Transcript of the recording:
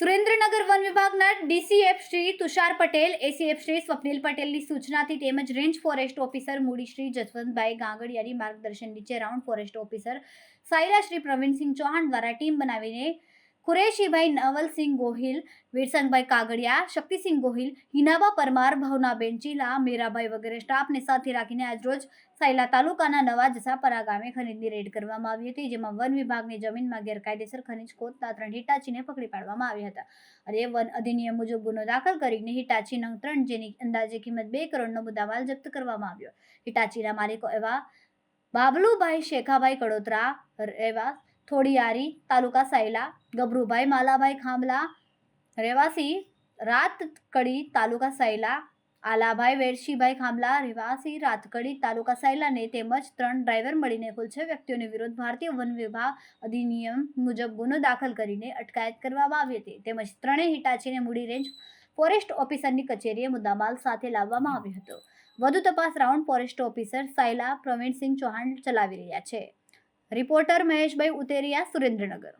સુરેન્દ્રનગર વન વિભાગના DCF Shri Tushar Patel, ACF Shri Swapnil પટેલની સૂચનાથી તેમજ રેન્જ ફોરેસ્ટ ઓફિસર મૂડી શ્રી જસવંતભાઈ ગાંગડિયાની માર્ગદર્શન નીચે round forest officer Sayla Shri Pravinsinh Chauhan દ્વારા ટીમ બનાવીને કુરેશીભાઈ નવલસિંહ ગોહિલ, વીરસંગભાઈ કાગડિયા, શક્તિસિંહ ગોહિલ, હિનાબા પરમાર, ભાવનાબેન ચીલા મીરાભાઈ વગેરે સ્ટાફને સાથે રાખીને આજરોજ સાયલા તાલુકાના નવા જસાપરા ગામે ખનીજની રેડ કરવામાં આવી હતી, જેમાં વન વિભાગની જમીનમાં ગેરકાયદેસર ખનીજ ખોદતા ત્રણ હિટાચીને પકડી પાડવામાં આવ્યા હતા. અને વન અધિનિયમ મુજબ ગુનો દાખલ કરીને હિટાચી નંગ ત્રણ, જેની અંદાજે કિંમત બે કરોડનો મુદ્દામાલ જપ્ત કરવામાં આવ્યો. હિટાચીના માલિકો એવા બાબલુભાઈ શેખાભાઈ કડોતરા, એવા થોડિયારી, તાલુકા સાયલા, ગબરુભાઈ, માલાભાઈ ખાંભલા, રહેવાસી રાતકડી, તાલુકા સાયલા, આલાભાઈ, વેરશીભાઈ ખાંભલા, રહેવાસી રાતકડી, તાલુકા સાયલાને તેમજ ત્રણ ડ્રાઈવર મળીને કુલ છ વ્યક્તિઓને વિરુદ્ધ ભારતીય વન વિભાગ અધિનિયમ મુજબ ગુનો દાખલ કરીને અટકાયત કરવામાં આવી હતી. તેમજ ત્રણેય હિટાચીને મૂડી રેન્જ ફોરેસ્ટ ઓફિસરની કચેરીએ મુદ્દામાલ સાથે લાવવામાં આવ્યો હતો. વધુ તપાસ round forest officer Sayla Pravinsinh Chauhan ચલાવી રહ્યા છે. રિપોર્ટર મહેશભાઈ ઉતેરિયા સુરેન્દ્રનગર.